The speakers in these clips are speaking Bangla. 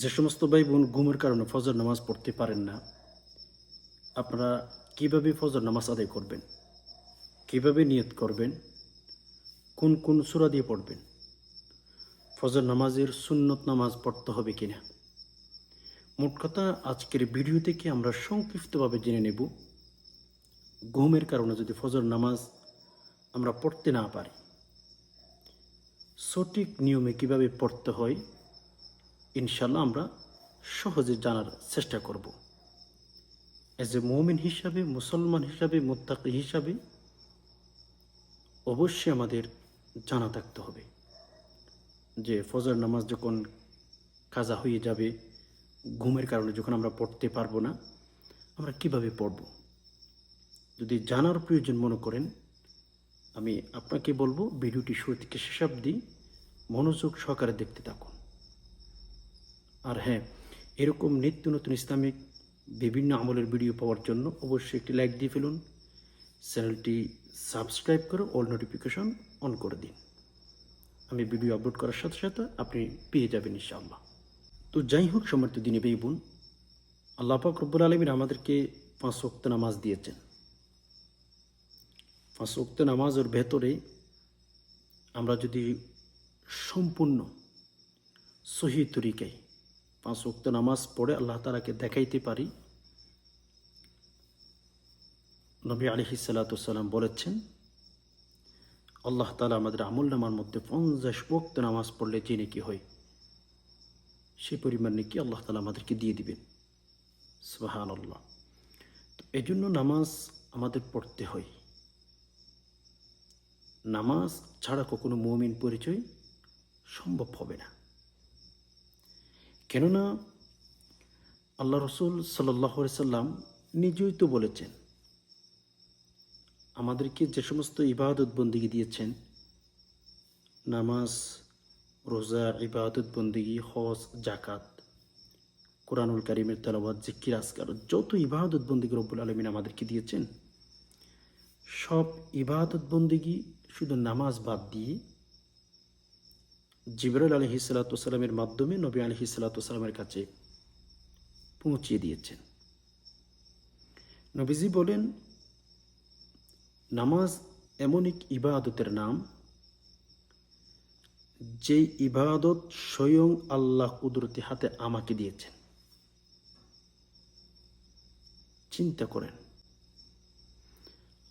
যে সমস্ত ভাই বোন ঘুমের কারণে ফজর নামাজ পড়তে পারেন না, আপনারা কীভাবে ফজর নামাজ আদায় করবেন? কীভাবে নিয়ত করবেন? কোন কোন সুরা দিয়ে পড়বেন? ফজর নামাজের সুন্নত নামাজ পড়তে হবে কিনা? মোট কথা, আজকের ভিডিও থেকে আমরা সংক্ষিপ্তভাবে জেনে নেব, ঘুমের কারণে যদি ফজর নামাজ আমরা পড়তে না পারি। সঠিক নিয়মে কীভাবে পড়তে হয়? ইনশাল্লাহ আমরা সহজে জানার চেষ্টা করব। এজ এ মৌমিন হিসাবে, মুসলমান হিসাবে, মোত্তাকি হিসাবে অবশ্যই আমাদের জানা থাকতে হবে যে ফজর নামাজ যখন কাজা হয়ে যাবে, ঘুমের কারণে যখন আমরা পড়তে পারব না, আমরা কীভাবে পড়ব? যদি জানার প্রয়োজন মনে করেন, আমি আপনাকে বলব, ভিডিওটি শুরু থেকে শেষ অবধি মনোযোগ সহকারে দেখতে থাকুন। আর হ্যাঁ এরকম নিত্য নতুন ইসলামিক বিভিন্ন আমলের ভিডিও পাওয়ার জন্য অবশ্যই একটি লাইক দিয়ে ফেলুন। চ্যানেলটি সাবস্ক্রাইব করে অল নোটিফিকেশন অন করে দিন। আমি ভিডিও আপলোড করার সাথে সাথে আপনি পেয়ে যাবেন ইনশাআল্লাহ। তো যাই হোক সমর্থ দিনে বেই বোন, আল্লাহ পাক রব্বুল আলমীর আমাদেরকে পাঁচ ওক্ত নামাজ দিয়েছেন। পাঁচ ওক্ত নামাজের ভেতরে আমরা যদি সম্পূর্ণ সহি তরিকায় পাঁচ ওক্ত নামাজ পড়ে আল্লাহ তালাকে দেখাইতে পারি। নবী আলহি সাল্লাতাম বলেছেন, আল্লাহ তালা আমাদের আমল নামার মধ্যে পঞ্চাশ ওক্ত নামাজ পড়লে যে নাকি হয়? সেই পরিমাণ নাকি আল্লাহ তালা আমাদেরকে দিয়ে দিবেন। সুবাহান আল্লাহ তো এই জন্য নামাজ আমাদের পড়তে হয়। নামাজ ছাড়া কখনো মমিন পরিচয় সম্ভব হবে না। কেননা আল্লাহ রসুল সাল্লাহ সাল্লাম নিজেই তো বলেছেন, আমাদেরকে যে সমস্ত ইবাদত বন্দিগি দিয়েছেন, নামাজ, রোজা, ইবাদত বন্দিগি, হজ জাকাত কোরআনুল কারিমের তেলাবাদ জিকির আসকার যত ইবাদত বন্দিগি রব্বুল আলমিন আমাদেরকে দিয়েছেন, সব ইবাদত বন্দিগি শুধু নামাজ বাদ দিয়ে জিবরাল আলহি সাল্লাতামের মাধ্যমে নবী আলহি সাল্লাতামের কাছে পৌঁছিয়ে দিয়েছেন। নবীজি বলেন, নামাজ এমন এক ইবাদতের নাম, যে ইবাদত স্বয়ং আল্লাহ কুদরতি হাতে আমাকে দিয়েছেন। চিন্তা করেন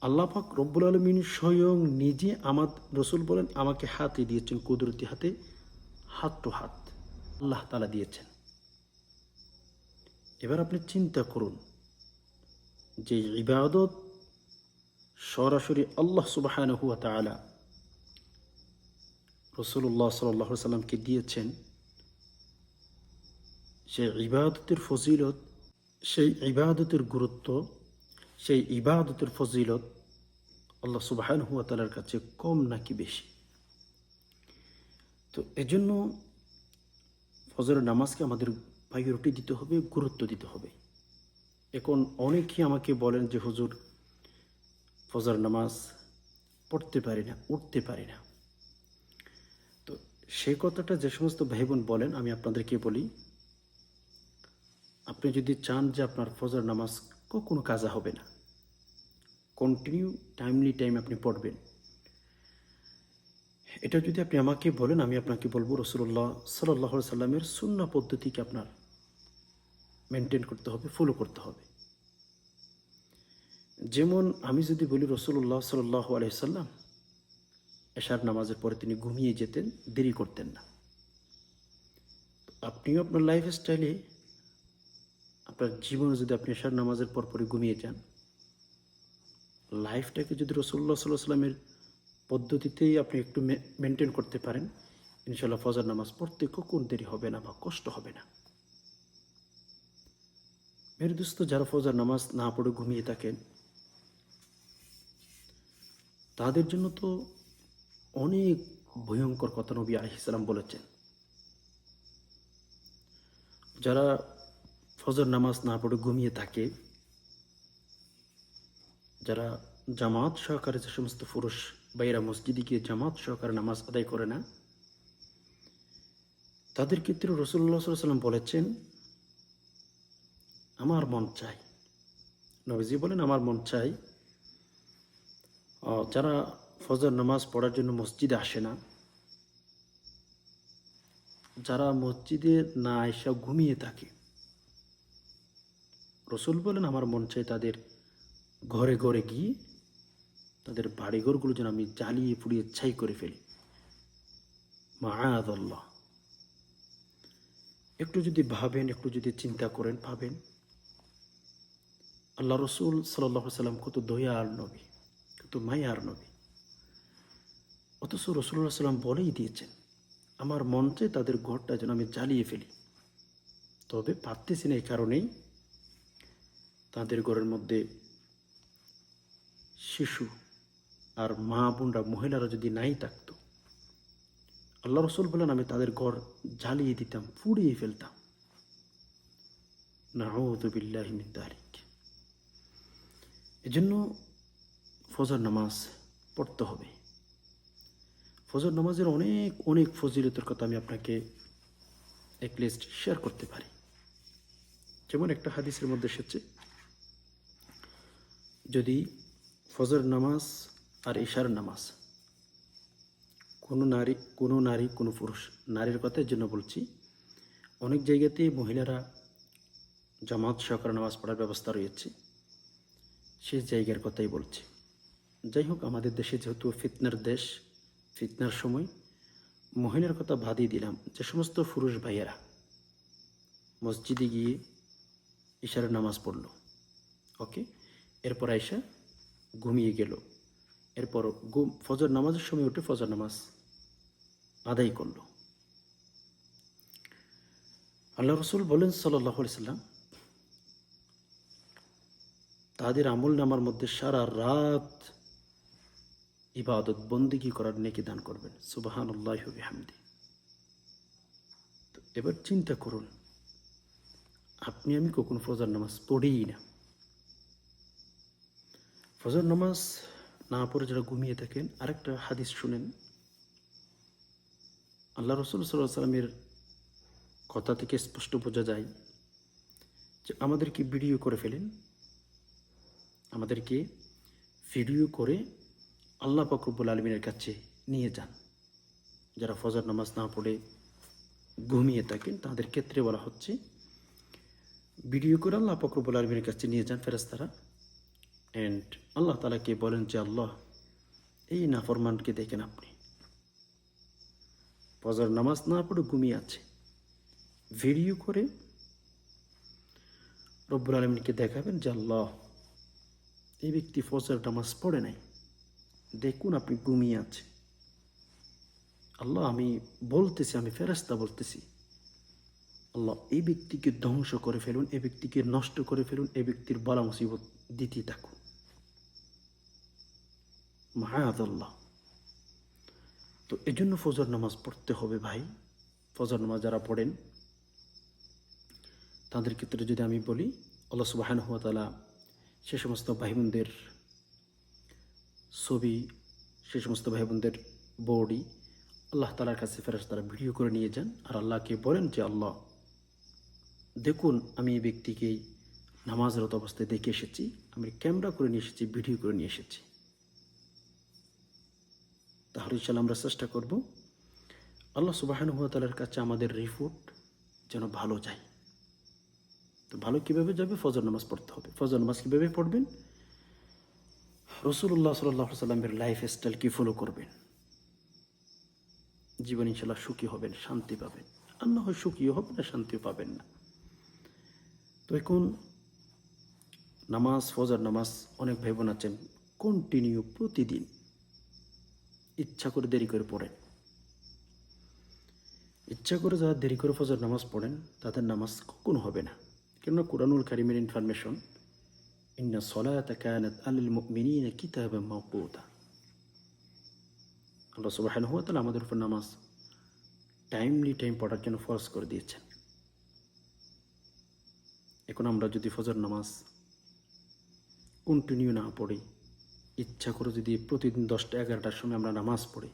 আল্লাহ পাক রব্বুল আলমিন স্বয়ং নিজে আমার রসুল বলেন, আমাকে হাতে দিয়েছেন কুদরতি হাতে, হাত টু হাত, আল্লাহ তালা দিয়েছেন। এবার আপনি চিন্তা করুন, যে ইবাদত সরাসরি আল্লাহ সুবাহ হুয়া তালা রসুল্লাহ সাল্লাহ সাল্লামকে দিয়েছেন, সেই ইবাদতের ফজিলত, সেই ইবাদতের গুরুত্ব সেই ইবাদতের ফজিলত আল্লাহ সুবাহান হুয়া তালার কাছে কম নাকি বেশি? তো এজন্য ফজরের নামাজকে আমাদের প্রায়োরিটি দিতে হবে, গুরুত্ব দিতে হবে। এখন অনেকেই আমাকে বলেন যে, হুজুর ফজর নামাজ পড়তে পারি না, উঠতে পারি না। তো সেই কথাটা যে সমস্ত ভাই বোন বলেন, আমি আপনাদেরকে বলি, আপনি যদি চান যে আপনার ফজর নামাজ কখনো কাজা হবে না কন্টিনিউ টাইমলি টাইম আপনি পড়বেন। এটা যদি আপনি আমাকে বলেন, আমি আপনাকে বলব রসুল্লাহ সাল্লাহ সাল্লামের শূন্য পদ্ধতিকে আপনার মেনটেন করতে হবে ফলো করতে হবে। যেমন আমি যদি বলি রসুল্লাহ সাল্লাহ আলহিসাল্লাম এশার নামাজের পরে তিনি ঘুমিয়ে যেতেন, দেরি করতেন না। আপনিও আপনার লাইফ স্টাইলে আপনার জীবনে যদি আপনি এশার নামাজের পর পরে ঘুমিয়ে যান লাইফটাকে যদি রসুল্লাহ সাল্লাহ সাল্লামের পদ্ধতিতেই আপনি একটু মেনটেন করতে পারেন ইনশাল্লাহ ফজর নামাজ পড়তে কখন দেরি হবে না বা কষ্ট হবে না। মেরে যারা ফজর নামাজ না পড়ে ঘুমিয়ে থাকেন, তাদের জন্য তো অনেক ভয়ঙ্কর কথা নবী আলহিসাল্লাম বলেছেন। যারা ফজর নামাজ না পড়ে ঘুমিয়ে থাকে যারা জামাত সহকারে যে সমস্ত পুরুষ বাইরা মসজিদে গিয়ে জামাত সহকারে নামাজ আদায় করে না, তাদের ক্ষেত্রে রসুল্লাহ সাল্লাম বলেছেন, আমার মন চাই। নবীজি বলেন, আমার মন চাই। যারা ফজর নামাজ পড়ার জন্য মসজিদে আসে না, যারা মসজিদে না এসে ঘুমিয়ে থাকে, রসুল বলেন, আমার মন চাই তাদের ঘরে ঘরে গিয়ে তাদের বাড়িঘরগুলো যেন আমি জ্বালিয়ে পুড়িয়ে ছাই করে ফেলি। মাআদাল্লাহ। একটু যদি ভাবেন, একটু যদি চিন্তা করেন, ভাবেন। আল্লাহ রসুল সাল্লাহ সাল্লাম কত দয়ার নবী, কত মায়ার নবী। অথচ রসুল্লাহ সাল্লাম বলেই দিয়েছেন, আমার চায় তাদের ঘরটা যেন আমি জ্বালিয়ে ফেলি। তবে পারতেছি না এই কারণেই তাদের ঘরের মধ্যে শিশু আর মা বোনরা, মহিলারা যদি নাই থাকতো, আল্লাহ রসুল বলেন, আমি তাদের ঘর জ্বালিয়ে দিতাম, পুড়িয়ে ফেলতাম। নাউদুবিল্লাহ দালিক। এজন্য ফজর নামাজ পড়তে হবে। ফজর নামাজের অনেক অনেক ফজিলতের কথা আমি আপনাকে এক লিস্ট শেয়ার করতে পারি। যেমন একটা হাদিসের মধ্যে এসেছে, যদি ফজর নামাজ আর ঈশার নামাজ। কোনো নারী কোনো নারী, কোনো পুরুষ। নারীর কথার জন্য বলছি, অনেক জায়গাতেই মহিলারা জামাত সহকারে নামাজ পড়ার ব্যবস্থা রয়েছে, সে জায়গার কথাই বলছি। যাই হোক, আমাদের দেশে যেহেতু ফিতনার দেশ, ফিতনার সময়, মহিলার কথা বাদই দিলাম। যে সমস্ত পুরুষ ভাইয়েরা মসজিদে গিয়ে ঈশারের নামাজ পড়ল, ওকে? এরপর আয়সা ঘুমিয়ে গেল। এরপর ঘুম, ফজর নামাজের সময় উঠে ফজর নামাজ আদায় করল। আল্লাহ রসুল বলেন সাল্লাহ সাল্লাম, তাদের আমল নামার মধ্যে সারা রাত ইবাদত বন্দিগি করার নেকি দান করবেন। সুবাহান আল্লাহ হামদি এবার চিন্তা করুন, আপনি, আমি কখনো ফজর নামাজ পড়িই না। ফজর নামাজ না পড়ে যারা ঘুমিয়ে থাকেন, আরেকটা হাদিস শুনেন। আল্লাহ রসুল সাল্লাহ সাল্লামের কথা থেকে স্পষ্ট বোঝা যায় যে আমাদেরকে ভিডিও করে ফেলেন। আমাদেরকে ভিডিও করে আল্লাহ ফকরবুল আলমিনের কাছে নিয়ে যান। যারা ফজর নামাজ না পড়ে ঘুমিয়ে থাকেন, তাদের ক্ষেত্রে বলা হচ্ছে, ভিডিও করে আল্লাহ ফকরবুল আলমিনের কাছে নিয়ে যান ফেরেস্তারা অ্যান্ড আল্লাহ তালাকে বলেন যে আল্লাহ এই নাফরমানকে দেখেন আপনি? ফজর নামাজ না পড়ে ঘুমিয়ে আছে। ভিডিও করে রব্বুল আলমিনকে দেখাবেন যে আল্লাহ, এই ব্যক্তি ফজর নামাজ পড়ে নাই। দেখুন আপনি ঘুমিয়ে আছে। আল্লাহ, আমি বলতেছি, আমি ফেরাস্তা বলতেছি, আল্লাহ, এই ব্যক্তিকে ধ্বংস করে ফেলুন, এই ব্যক্তিকে নষ্ট করে ফেলুন, এই ব্যক্তির বলা মুসিবত দিতে থাকুন মাহাদল্লাহ তো এই জন্য ফজর নামাজ পড়তে হবে ভাই। ফজর নামাজ যারা পড়েন, তাদের ক্ষেত্রে যদি আমি বলি, আল্লাহ সুবাহান হুয়া তালা সে সমস্ত ভাই বোনদের ছবি, সে সমস্ত ভাই বোনদের বডি আল্লাহ তালার কাছে ফেরাস তারা ভিডিও করে নিয়ে যান। আর আল্লাহকে বলেন যে, আল্লাহ, দেখুন, আমি এই ব্যক্তিকে নামাজরত অবস্থায় দেখে এসেছি, আমি ক্যামেরা করে নিয়ে এসেছি, ভিডিও করে নিয়ে এসেছি। তাহলে ইনশাল্লাহ আমরা চেষ্টা করব আল্লাহ সুবাহান হুয়া তালার কাছে আমাদের রিপোর্ট যেন ভালো যায়। তো ভালো কীভাবে যাবে? ফজর নামাজ পড়তে হবে। ফজর নামাজ কীভাবে পড়বেন? রসুল্লাহ সাল্লাহ সাল্লামের লাইফ স্টাইল কি ফলো করবেন? জীবন ইনশাল্লাহ সুখী হবেন, শান্তি পাবেন। আর না হয় সুখীও হবেন না, শান্তিও পাবেন না। তো এখন নামাজ, ফজর নামাজ অনেক ভাই বোন আছেন কন্টিনিউ প্রতিদিন ইচ্ছা করে দেরি করে পড়েন। ইচ্ছা করে যারা দেরি করে ফজর নামাজ পড়েন, তাদের নামাজ কখনো হবে না। কেননা কোরআনুল কারিমের ইনফরমেশন ইন্না সলাতা কানাত আলিল মুমিনিনা কিতাবাম মাওকুতা। আল্লাহ সুবহানাহু ওয়া তাআলা আমাদের উপর নামাজ টাইমলি টাইম পড়ার জন্য ফরজ করে দিয়েছেন। এখন আমরা যদি ফজর নামাজ কন্টিনিউ না পড়ি ইচ্ছা করে যদি প্রতিদিন দশটা, এগারোটার সময় আমরা নামাজ পড়ি,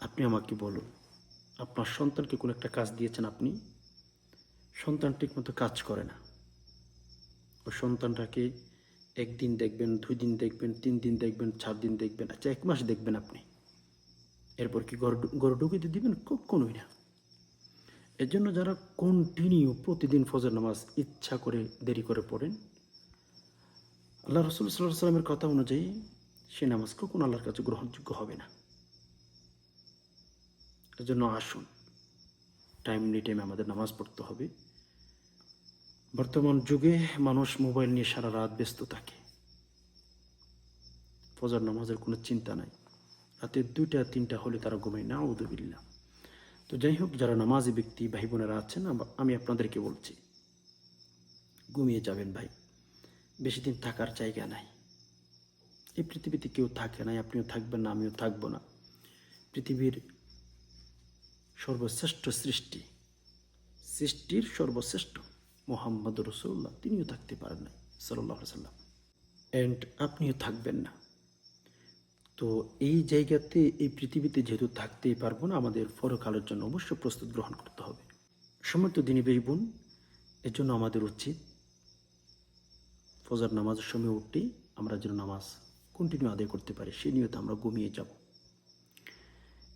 আপনি আমাকে বলুন, আপনার সন্তানকে কোনো একটা কাজ দিয়েছেন আপনি? সন্তান ঠিকমতো কাজ করে না। ও সন্তানটাকে একদিন দেখবেন, দুই দিন দেখবেন, তিন দিন দেখবেন, চার দিন দেখবেন আচ্ছা এক মাস দেখবেন আপনি। এরপর কি গড় ঢুকিতে দিবেন? কখনোই না। এর জন্য যারা কন্টিনিউ প্রতিদিন ফজর নামাজ ইচ্ছা করে দেরি করে পড়েন আল্লাহ রসুল সাল্লাহ সাল্লামের কথা অনুযায়ী সে নামাজ কখনো আল্লাহর কাছে গ্রহণযোগ্য হবে না। এর জন্য আসুন টাইমলি টাইমে আমাদের নামাজ পড়তে হবে। বর্তমান যুগে মানুষ মোবাইল নিয়ে সারা রাত ব্যস্ত থাকে। ফজর নামাজের কোনো চিন্তা নাই। রাতে দুইটা, তিনটা হলে তারা ঘুমায় না উদুবিল্লা তো যাই হোক, যারা নামাজি ব্যক্তি ভাই বোনেরা আছেন আমি আপনাদেরকে বলছি, ঘুমিয়ে যাবেন ভাই। বেশি দিন থাকার জায়গা নাই। এই পৃথিবীতে কেউ থাকে নাই, আপনিও থাকবেন না, আমিও থাকব না। পৃথিবীর সর্বশ্রেষ্ঠ সৃষ্টি, সৃষ্টির সর্বশ্রেষ্ঠ মোহাম্মদ রসুল্লাহ তিনিও থাকতে পারেন নাই সাল্লাহ সাল্লাম অ্যান্ড আপনিও থাকবেন না। তো এই জায়গাতে, এই পৃথিবীতে যেহেতু থাকতেই পারব না, আমাদের পরকালের জন্য অবশ্য প্রস্তুত গ্রহণ করতে হবে। সমর্থ দিনী বেই বোন, এর জন্য আমাদের উচিত ফজর নামাজের সময় উঠতেই আমরা যেন নামাজ কন্টিনিউ আদায় করতে পারি সেই নিয়তে আমরা ঘুমিয়ে যাব।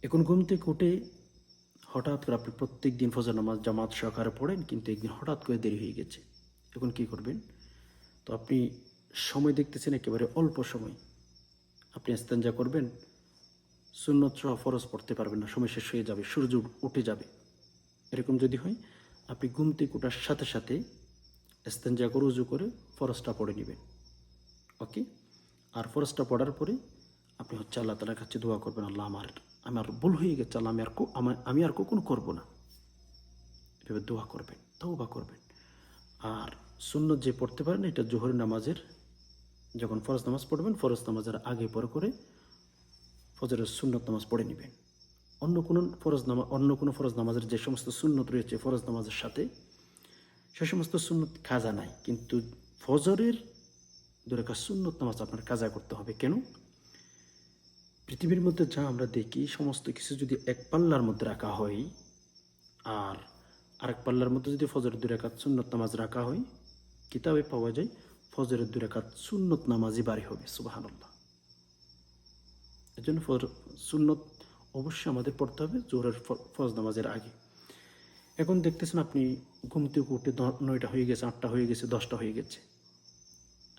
এখন ঘুম থেকে উঠে হঠাৎ করে আপনি প্রত্যেক দিন ফজর নামাজ জামাত সহকারে পড়েন, কিন্তু একদিন হঠাৎ করে দেরি হয়ে গেছে। এখন কি করবেন? তো আপনি সময় দেখতেছেন একেবারে অল্প সময়। আপনি ইস্তেঞ্জা করবেন সহ ফরজ পড়তে পারবেন না, সময় শেষ হয়ে যাবে, সূর্য উঠে যাবে। এরকম যদি হয়, আপনি ঘুম থেকে ওঠার সাথে সাথে ইস্তেঞ্জা করে উজু করে ফরজটা পড়ে নেবেন। ওকে আর ফরজটা পড়ার পরে আপনি হচ্ছে আল্লাহ তালার কাছে দোয়া করবেন, আল্লাহ আমার আমার ভুল হয়ে গেছে, আল্লাহ আমি আর আমা- আর কখনো করব না। এভাবে দোয়া করবেন, তওবা করবেন। আর সুন্নত যে পড়তে পারেন, এটা জোহর নামাজের, যখন ফরজ নামাজ পড়বেন, ফরজ নামাজের আগে পরে করে ফজরের সুন্নত নামাজ পড়ে নেবেন। অন্য কোনো ফরজ নামা অন্য কোনো ফরজ নামাজের যে সমস্ত সুন্নত রয়েছে, ফরজ নামাজের সাথে সে সমস্ত সুন্নত কাজা নাই, কিন্তু ফজরের দুরেখা সুন্নত নামাজ আপনার কাজা করতে হবে। কেন? পৃথিবীর মধ্যে যা আমরা দেখি, সমস্ত কিছু যদি এক পাল্লার মধ্যে রাখা হয়, আর আরেক পাল্লার মধ্যে যদি ফজরের দুই রাকাত সুন্নত নামাজ রাখা হয়, কিতাবে পাওয়া যায়, ফজরের দুই রাকাত সুন্নত নামাজই বাড়ি হবে সুবাহান্লাহ এর জন্য ফর- সুন্নত অবশ্যই আমাদের পড়তে হবে, জোহরের ফ- ফরজ নামাজের আগে। এখন দেখতেছেন আপনি ঘুম থেকে উঠে নয়টা হয়ে গেছে, আটটা হয়ে গেছে, দশটা হয়ে গেছে।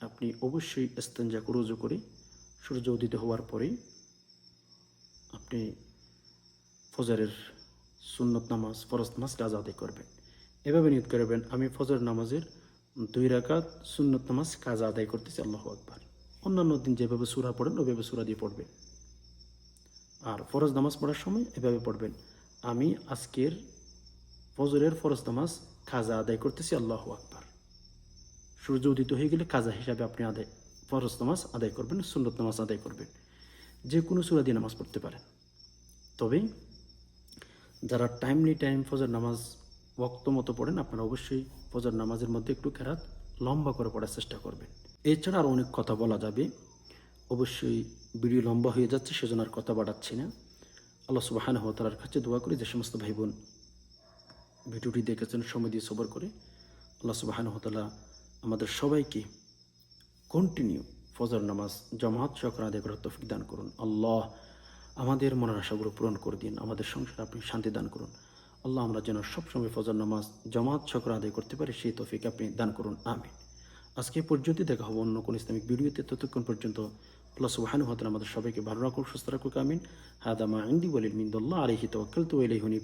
আপনি অবশ্যই ইস্তেঞ্জা করে করে সূর্য উদিত হওয়ার পরেই আপনি ফজরের সুন্নত নামাজ, ফরজ নামাজ কাজ আদায় করবেন। এভাবে নিয়ত করবেন আমি ফজর নামাজের দুই রাকাত সুন্নত নামাজ কাজ আদায় করতেছি, আল্লাহ আকবার। অন্যান্য দিন যেভাবে সুরা পড়েন, ওইভাবে সুরা দিয়ে পড়বেন। আর ফরজ নামাজ পড়ার সময় এভাবে পড়বেন, আমি আজকের ফজরের ফরজ নামাজ খাজা আদায় করতেছি, আল্লাহ আকবার। সূর্য উদিত হয়ে গেলে কাজা হিসাবে আপনি আদায়, ফরজ নামাজ আদায় করবেন, সুন্নত নামাজ আদায় করবেন। যে কোনো সুরা দিয়ে নামাজ পড়তে পারেন। তবে যারা টাইমলি টাইম ফজর নামাজ ওক্ত মতো পড়েন, আপনারা অবশ্যই ফজর নামাজের মধ্যে একটু খেরাত লম্বা করে পড়ার চেষ্টা করবেন। এছাড়া আরও অনেক কথা বলা যাবে। অবশ্যই ভিডিও লম্বা হয়ে যাচ্ছে, সেজন্য আর কথা বাড়াচ্ছি না। আল্লাহ সুবাহান হতালার কাছে দোয়া করি, যে সমস্ত ভাই বোন ভিডিওটি দেখেছেন, সময় দিয়ে সবর করে। আল্লাহ সুবাহানহতালা আমাদের সবাইকে কন্টিনিউ ফজর নামাজ, জামাত সকর আদায় করার তফিক দান করুন। আল্লাহ আমাদের মনের আশাগুলো পূরণ করে দিন, আমাদের সংসার আপনি শান্তি দান করুন। আল্লাহ আমরা যেন সবসময় ফজর নামাজ, জামাত সকর আদায় করতে পারি, সেই তৌফিক আপনি দান করুন। আমিন। আজকে এ পর্যন্তই দেখা হব অন্য কোনো ইসলামিক ভিডিওতে। ততক্ষণ পর্যন্ত আল্লাহ সুবাহানু হতেন আমাদের সবাইকে ভালো রাখুন সুস্থ রাখুক, আমিন। হাদামা ইন্দি ওয়ালিল মিন্দুল্লাহ আলহি তওয়াক্কালতু ইলাইহি হুনিব